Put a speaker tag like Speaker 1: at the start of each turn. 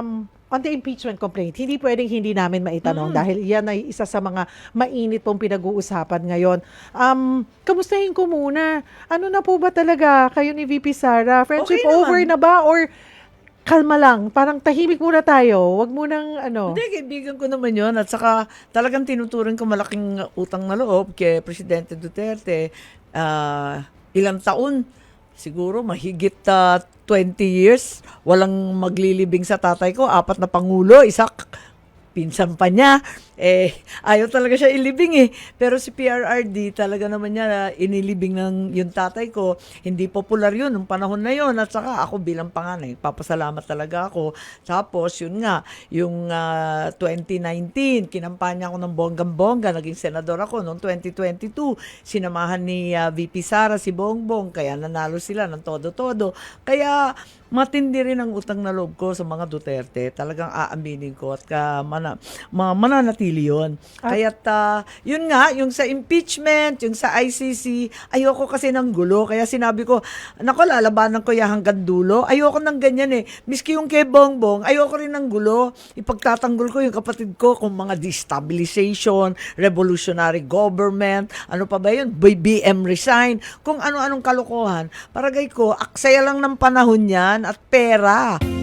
Speaker 1: um, on the impeachment complaint, hindi pwedeng hindi namin maitanong dahil yan ay isa sa mga mainit pong pinag-uusapan ngayon. Um, kamustahin ko muna, ano na po ba talaga kayo ni VP Sara? Friendship
Speaker 2: Okay naman.
Speaker 1: over na ba or kalma lang, parang tahimik muna tayo, wag munang ano.
Speaker 2: Hindi, kaibigan ko naman yon At saka talagang tinuturing ko malaking utang na loob kay Presidente Duterte. Ah, ilang taon, siguro mahigit ah, 20 years, walang maglilibing sa tatay ko. Apat na pangulo, isa pinsan pa niya. Eh, ayaw talaga siya ilibing eh. Pero si PRRD, talaga naman niya inilibing ng yung tatay ko. Hindi popular yun nung panahon na yun. At saka ako bilang panganay, papasalamat talaga ako. Tapos, yun nga, yung ah, 2019, kinampanya ako ng bonggang-bongga. Naging senador ako noong 2022. Sinamahan ni ah, VP Sara si Bongbong. Kaya nanalo sila ng todo-todo. Kaya matindi rin ang utang na loob ko sa mga Duterte. Talagang aaminin ko at ka, mana, ma, mananatili yun. Kaya yun nga, yung sa impeachment, yung sa ICC, ayoko kasi ng gulo. Kaya sinabi ko, nako, lalabanan ko yan hanggang dulo. Ayoko ng ganyan eh. Miski yung kay Bongbong, ayoko rin ng gulo. Ipagtatanggol ko yung kapatid ko kung mga destabilization, revolutionary government, ano pa ba yun, BBM resign, kung ano-anong kalokohan. Paragay ko, aksaya lang ng panahon yan at pera.